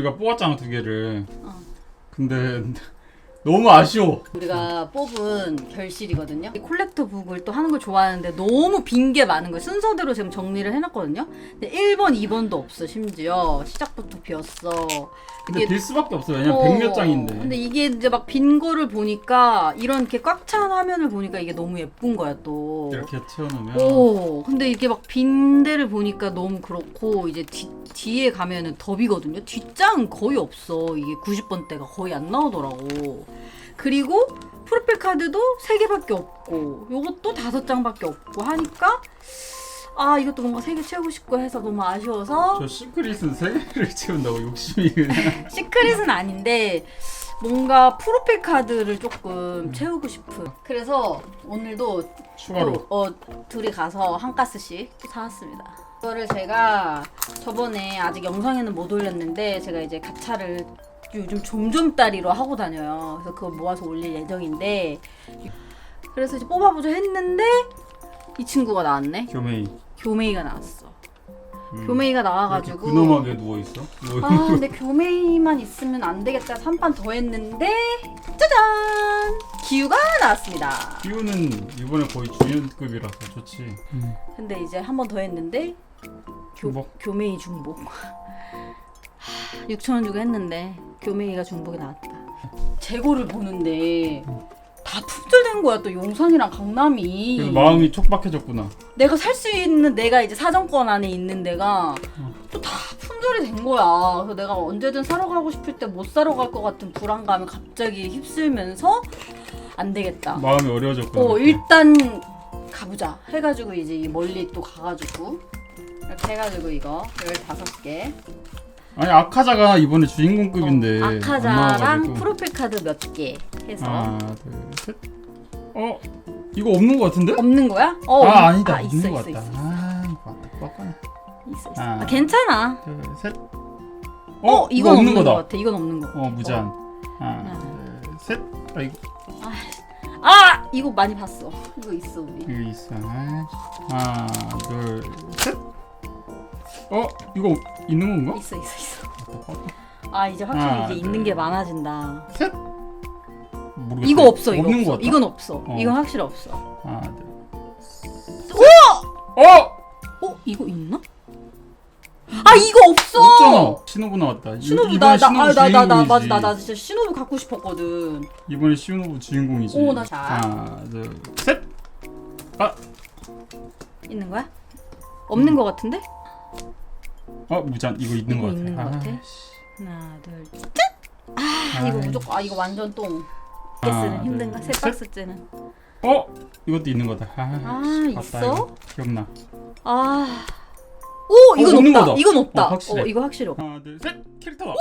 우리가 뽑았잖아 두 개를. 어. 근데 너무 아쉬워. 우리가 뽑은 결실이거든요. 이 콜렉터 북을 또 하는 걸 좋아하는데 너무 빈 게 많은 거예요. 순서대로 지금 정리를 해놨거든요. 근데 1번, 2번도 없어 심지어 시작부터 비었어. 근데 빌 수밖에 없어. 왜냐면 어, 백몇 장인데. 근데 이게 이제 막 빈 거를 보니까 이런 이렇게 꽉 찬 화면을 보니까 이게 너무 예쁜 거야 또. 이렇게 채워놓으면 오, 근데 이게 막 빈 데를 보니까 너무 그렇고 이제 뒤, 뒤에 가면은 더 비거든요. 뒷장은 거의 없어. 이게 90번대가 거의 안 나오더라고. 그리고 프로필 카드도 3개밖에 없고 요것도 5장밖에 없고 하니까 아 이것도 뭔가 3개 채우고 싶고 해서 너무 아쉬워서 저 시크릿은 세 개를 채운다고 욕심이 그냥. 시크릿은 아닌데 뭔가 프로필 카드를 조금 채우고 싶은 그래서 오늘도 추가로. 또, 어, 둘이 가서 한 가스씩 또 사왔습니다. 이거를 제가 저번에 아직 영상에는 못 올렸는데 제가 이제 가차를 요즘 좀좀따리로 하고 다녀요. 그래서 그걸 모아서 올릴 예정인데 그래서 이제 뽑아보자 했는데 이 친구가 나왔네. 교메이. 교메이가 나왔어. 음. 교메이가 나와가지고 근엄하게 누워 있어. 아 근데 교메이만 있으면 안 되겠다. 3판 더 했는데 짜잔 기우가 나왔습니다. 기우는 이번에 거의 중연급이라서 좋지. 근데 이제 한 번 더 했는데 교, 중복? 교메이 중복 6천 원 주고 했는데 교메이가 중복이 나왔다. 재고를 보는데 다 품절된 거야 또 용산이랑 강남이. 그래서 마음이 촉박해졌구나. 내가 살 수 있는 내가 이제 사정권 안에 있는 데가 또 다 품절이 된 거야. 그래서 내가 언제든 사러 가고 싶을 때 못 사러 갈 것 같은 불안감이 갑자기 휩쓸면서 안 되겠다. 마음이 어려워졌구나. 어 일단 가보자. 해가지고 이제 이 멀리 또 가가지고. 이렇게 해가지고 이거 15개 아니 아카자가 이번에 주인공급인데. 안 아카자랑. 프로필 카드 몇 개 해서 하나, 둘, 셋. 어? 이거 없는 거 같은데? 없는 거야? 어 아 없- 아니다. 아, 있는 있어 거 있어 같다. 있어 아 이거 맞다. 빡빡네. 있어 있어 하나, 아, 괜찮아 둘, 셋. 어, 이건 없는 거 거다. 같아 이건 없는 거어 무제한. 하나, 하나. 둘, 셋. 아 이거 아 이거 많이 봤어 이거 있어 우리 이거 있어. 아, 하나, 둘, 셋. 어 이거 있는 건가? 있어 있어 있어 어, 아 이제 확실히 하나, 이제 둘. 있는 게 많아진다 셋. 모르겠어. 이거 없어 이거 없는 거 없어. 이건 없어 어. 이건 확실히 없어 하나, 둘. 오! 어! 어 이거 있나? 아 이거 없어 없잖아. 신호부 나왔다. 이- 신호부 이번에 신호부 나나나나 나, 나, 맞아 주인공이지. 나, 나 진짜 신호부 갖고 싶었거든. 이번에 신호부 주인공이지. 오, 나 자. 하나, 둘, 셋. 아, 있는 거야? 없는 거 같은데? 어 무잔 이거 있는 이거 거 같아. 있는 거 같아? 씨. 하나 둘 셋. 아 이거 아이. 무조건 아 이거 완전 똥. 하나, 개스는 힘든가? 둘, 세 셋. 박스째는. 어 이것도 있는 거다. 아, 아, 씨, 있어? 맞다, 이거. 기억나. 아. 오 이건 없는 없다. 거다. 이건 없다. 어, 어, 확실해. 이거 확실히 없. 하나, 둘, 셋. 캐릭터가.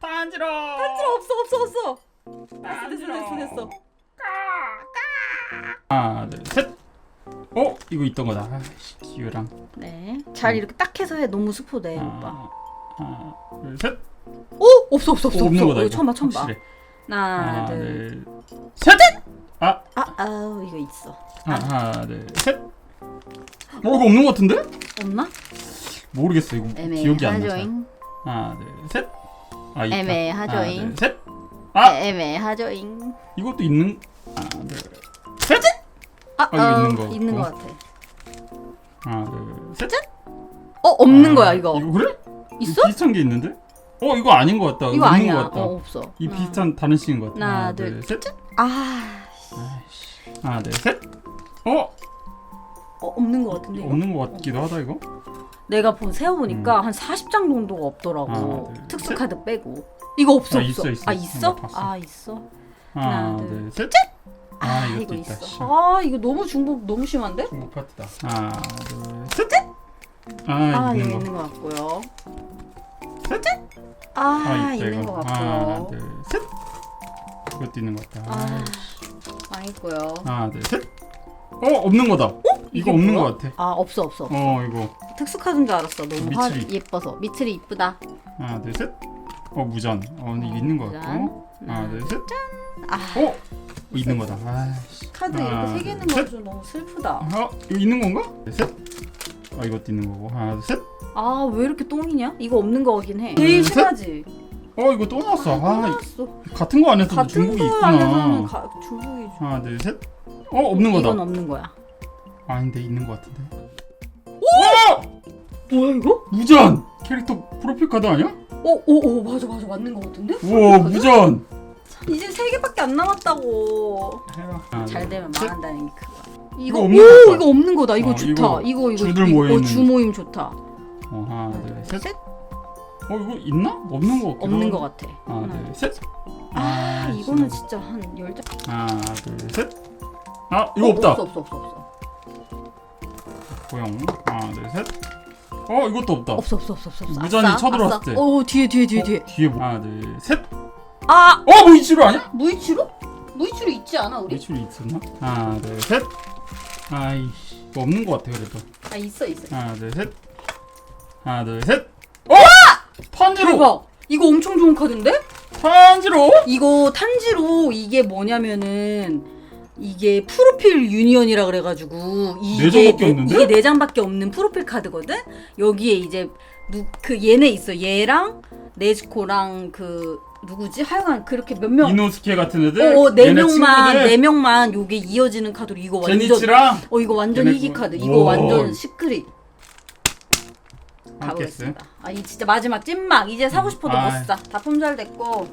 단지러. 없어 없어 없어. 됐어 됐어 됐어 됐어. 하나, 둘, 셋. 어 이거 있던 거다. 아, 씨, 기우랑. 네. 잘 이렇게 딱 해서 해. 너무 스포돼 오빠. 하나, 하나, 둘, 셋. 오 없어 없어 없어 어, 없는 없어. 거다. 이거. 처음 봐 처음 봐. 확실해. 하나 하나, 둘. 둘, 셋. 아, 아 아우 이거 있어. 하나, 하나, 둘, 셋. 어 이거 없는 거 같은데? 없나? 모르겠어 이거 기억이 안 나. 잘. 애매하죠잉. 하나, 둘, 셋. 아 있다. 애매하죠잉. 둘, 셋. 아 애매하죠잉. 이것도 있는. 하나, 둘, 셋. 아, 아, 이거 어, 있는 거 있는 거. 같아. 하나, 둘, 셋. 어 없는 아, 거야 이거. 이거 그래? 있어? 이거 비슷한 게 있는데? 어 이거 아닌 것 같다. 이거 없는 아니야. 것 같다. 어 없어. 이 하나. 비슷한 다른 씬인 것 같아. 하나, 둘, 셋. 아. 하나, 둘, 셋. 어 어, 없는 거 같은데 이거. 없는 것 같기도 하다 이거. 내가 본 세어 보니까 한 40장 정도가 없더라고. 하나, 둘, 특수 셋. 카드 빼고. 이거 없어 아, 없어. 있어, 있어, 아 있어. 봤어. 아 있어. 하나, 하나, 둘, 셋. 아, 아 이거 있다. 있어. 씨. 아 이거 너무 중복 너무 심한데? 중국 파트다. 하나, 둘, 셋. 아, 아 있는 이거 거. 있는 거 같고요. 셋. 아, 아, 있다 있는 이거. 거 하나, 같고요. 둘, 셋. 이것도 있는 것 같다. 아 아이씨. 망했고요. 하나, 둘, 셋. 어 없는 거다. 이게 이거 없는 뭐야? 것 같아. 아 없어 없어. 어 이거 특수 카드인 줄 알았어. 너무 화 미츠리. 예뻐서. 미츠리 이쁘다. 하나, 둘, 셋. 어 무전. 어 근데 이거 있는 것 같고. 짠. 하나, 둘, 셋. 아 어 있는 거다. 아이씨. 카드 하나, 이렇게 세 개 있는 둘, 거좀 너무 슬프다. 어 이거 있는 건가? 셋. 아 이것도 있는 거고 하나 둘 셋 아 왜 이렇게 똥이냐? 이거 없는 거긴 해. 제일 셋. 심하지. 어 이거 또 나왔어 아, 또 아, 나왔어. 같은 거 안에서도 같은 중국이 거 있구나 안에서는 가, 중국이. 하나 둘 셋 어 없는 거다 이건 없는 거야. 아닌데 있는 거 같은데 뭐야 이거? 무전 캐릭터 프로필 카드 아니야? 오 오 오 맞아 맞아 맞는 거 같은데? 우와 무전 이제 세 개밖에 안 남았다고. 해봐 하나, 잘 둘, 되면 셋. 망한다는 게 그거야. 이거 이거 없는 오 거다. 이거 없는 거다. 이거 어, 좋다. 이거 이거 이거 이거 모여 있는. 주 모임 좋다. 어 하나 둘 셋 셋 어 이거 있나? 없는 거 같기도 없는 하고. 거 같아. 하나 하나. 둘 셋 아 이거는 진짜 한 열 장. 하나 둘 셋 아 이거 어, 없다 없어 없어 없어 없어. 고용 하나 둘 셋 어 이것도 없다 없어 없어 없어 없어. 무전이 쳐들어왔을. 때. 어 뒤에 뒤에 뒤에 어, 뒤에. 뒤에 뭐 하나 둘 셋 어아 무이치로 아니야? 무이치로? 무이치로 있지 않아 우리? 무이치로 있었나? 하나 둘셋 아이씨 이거 없는 거 같아 그래도 아 있어 있어. 하나 둘셋 하나 둘셋 어! 탄지로 대박. 이거 엄청 좋은 카드인데? 탄지로 이거 탄지로 이게 뭐냐면은 이게 프로필 유니언이라 그래가지고 네 이게 장밖에 네- 없는데? 이게 네 장밖에 없는 프로필 카드거든. 여기에 이제 누, 그 얘네 있어. 얘랑 네즈코랑 그 누구지? 하여간 그렇게 몇 명. 이노스케 같은 애들 어, 네 얘네 명만 친구들, 네 명만 요게 이어지는 카드로 이거 완전 제니치랑 어 이거 완전 얘네 카드. 이거 오. 완전 시크릿 가보겠습니다. 아 이 진짜 마지막 찐막 이제 사고 싶어도 아이. 못 사. 다 품절됐고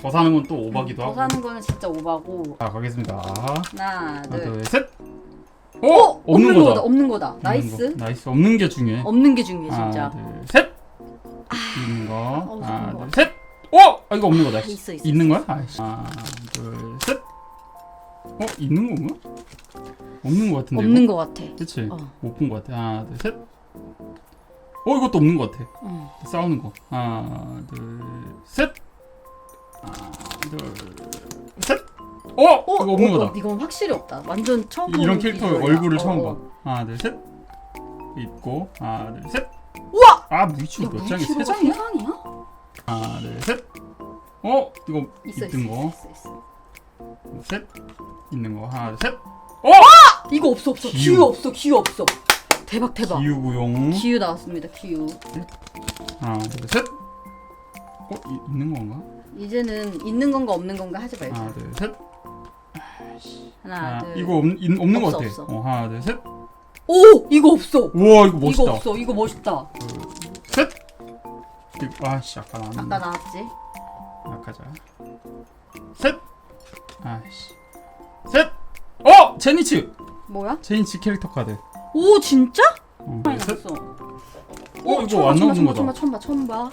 더 사는 건 또 오바기도 더 하고 사는 거는 진짜 오바고. 자 가겠습니다 하나 하나 둘. 둘셋 어, 어, 없는 거다 없는 거다. 없는 나이스. 거. 나이스 없는 게 중요해 없는 게 중요해 진짜. 하나 둘 셋 있는 거 어, 하나 거. 둘셋 어! 아 이거 없는 거다 아, 있어, 있어, 있는 거야? 아이씨 하나 둘 셋 어? 있는 건가? 없는 거 같은데 없는 이거? 거 같아. 그치? 어. 못본 거 같아 하나 둘 셋 어 이것도 없는 거 같아 응. 싸우는 거 하나 둘 셋 하나 둘 셋 어! 어, 이거 없는 어, 거다 어, 이건 확실히 없다. 완전 처음 이- 이런 캐릭터 비주얼이야. 얼굴을 처음 어. 봐 하나 둘 셋 있고 하나 둘 셋 우와! 아 무이치로 야, 몇 장이 세 장이야? 세 장이야? 하나 둘 셋 어? 이거 있어, 있어, 거 있어, 있어. 셋 있는 거 하나 둘셋 이거 없어, 없어. 기우. 기우, 없어, 기우 없어. 대박, 대박. 기우, 기우구용 나왔습니다. 기우. 하나 둘 셋 어? 이, 있는 건가? 이제는 있는 건가 없는 건가 하지 말자. 하나 둘 셋 하나, 아, 둘. 이거 없, 인, 없는 없어, 거 같아 없어. 어, 하나 둘 셋 오, 이거 없어. 우와 이거 멋있다 이거 없어. 이거 멋있다. 셋 이거- 아씨 아까 나왔는데 아까 나왔지? 아까자 셋 아씨 셋 어! 제니츠 뭐야? 제니츠 캐릭터 카드 오, 진짜? 어, 많이 셋 나왔어. 어, 이거 처음 안 봐, 나오는 처음 봐, 거다. 처음 봐, 처음 봐, 처음 봐.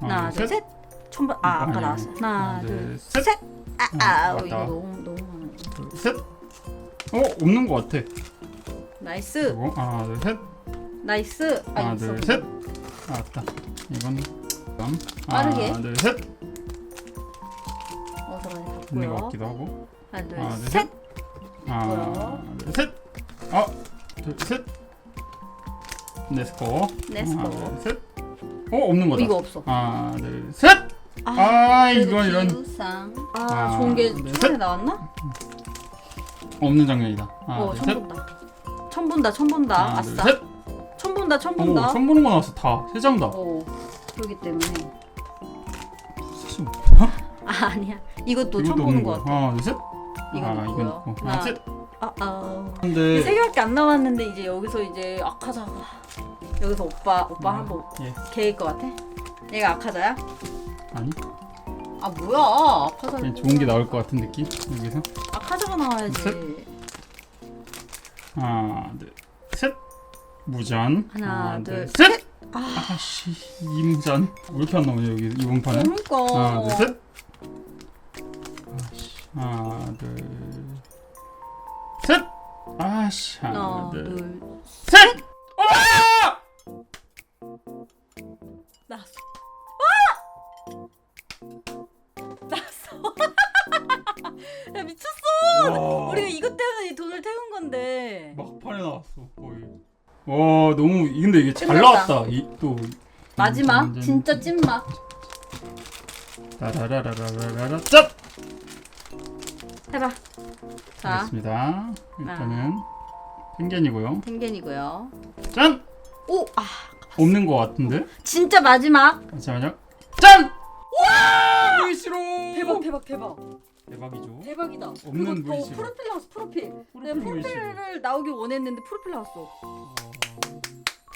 하나, 둘, 셋. 처음 봐. 아, 아까 아니야. 나왔어. 하나, 둘, 둘, 셋. 셋. 아, 어, 아, 맞다. 이거 너무 너무 많아. 셋. 어 없는 거 같아. 나이스, 그리고 하나 둘 셋. 나이스. 아, 하나 있어. 둘 셋. 아, 맞다. 이건 그럼 빠르게. 하나 둘 셋. 많이 있는 거 바꾸요. 같기도 하고. 하나, 둘, 하나 둘 셋. 셋. 하나 둘 셋. 아, 둘 셋. 네스코. 네스코. 하나 둘 셋. 어 없는 어, 거다. 이거 없어. 하나 둘 셋. 아, 그래도 이건 이런 기우상. 아, 아, 좋은 게 네, 초반에 셋. 나왔나? 없는 장면이다. 하나 어, 둘 처음 셋. 본다. 처음 본다, 처음 본다. 하나 둘 아싸. 셋. 처음 본다, 처음 오, 본다. 처음 보는 거 나왔어 다. 세 장다. 어, 그렇기 때문에. 사실 뭐- 아, 아니야. 이것도 처음 보는 거. 같아. 하나 둘 셋. 아, 있고요. 이건 있고. 하나, 하나 셋. 아, 아. 근데 세 개밖에 안 남았는데 이제 여기서 이제 아카자가 여기서 오빠 오빠 아, 한번 예. 개일 것 같아? 얘가 아카자야? 아니 아 뭐야 아카자 그냥 좋은 게 나올 것 같은 느낌 여기서 아카자가 나와야지 셋. 하나 둘 셋 무전 하나, 둘, 둘셋 아 아씨 이무전 왜 이렇게 안 나오냐 여기 이번 판은 그러니까 하나 둘셋 아씨 하나 둘셋 아씨 하나 둘셋 둘 아! 아! 나왔어 야 미쳤어 와. 우리가 이것 때문에 이 돈을 태운 건데 막판에 나왔어 거의 와 너무 근데 이게 잘 끝났다. 나왔다 이 또 마지막 진짜 찐맛 따라라라라라라 짭 해봐 자 알겠습니다 일단은 펭귄이고요 탱겐이고요 짠 오, 아, 없는 거 같은데? 진짜 마지막. 잠시만요. 짠! 와! 물시로. 대박, 대박, 대박. 대박이죠. 대박이다. 없는 그리고 물질. 프로필 나왔어, 프로필. 내가 프로필. 프로필을 나오길 원했는데 프로필 나왔어.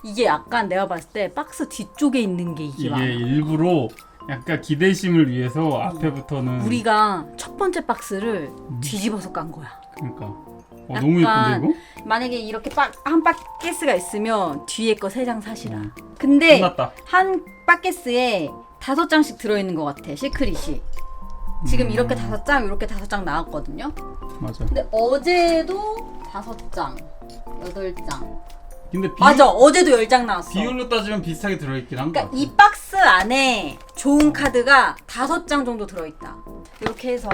이게 약간 내가 봤을 때 박스 뒤쪽에 있는 게 이게, 이게 많아. 일부러 약간 기대심을 위해서 앞에부터는 우리가 첫 번째 박스를 음. 뒤집어서 깐 거야. 그러니까 어, 너무 약간 예쁜데 이거? 만약에 이렇게 박, 한 박스가 있으면 뒤에 거 세 장 사시라. 음. 근데 끝났다. 한 박스에 다섯 장씩 들어있는 것 같아. 시크릿이. 지금 음. 이렇게 다섯 장, 이렇게 다섯 장 나왔거든요. 맞아. 근데 어제도 다섯 장, 여덟 장. 근데 비, 맞아, 어제도 열장 나왔어. 비율로 따지면 비슷하게 들어있긴 한거 그러니까. 이 박스 안에 좋은 카드가 다섯 장 정도 들어있다. 이렇게 해서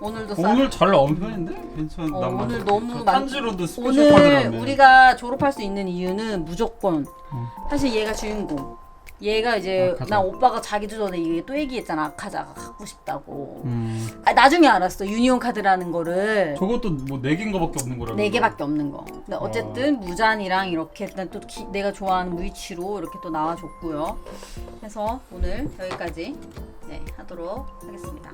오늘도 싸. 오늘 잘 나온 편인데? 괜찮. 어, 난 오늘. 너무 저 만- 탄지로드 스페셜 오늘. 우리가 졸업할 수 있는 이유는 무조건 음. 사실 얘가 주인공. 얘가 이제 아카자. 나 오빠가 자기도 전에 이게 또 얘기했잖아 아카자가 갖고 싶다고. 음. 아, 나중에 알았어 유니온 카드라는 거를 저것도 뭐 네 개인 거밖에 없는 거라고. 네 개밖에 없는 거. 근데 어쨌든 무잔이랑 이렇게 일단 또 기- 내가 좋아하는 무이치로 이렇게 또 나와줬고요. 그래서 오늘 여기까지 네, 하도록 하겠습니다.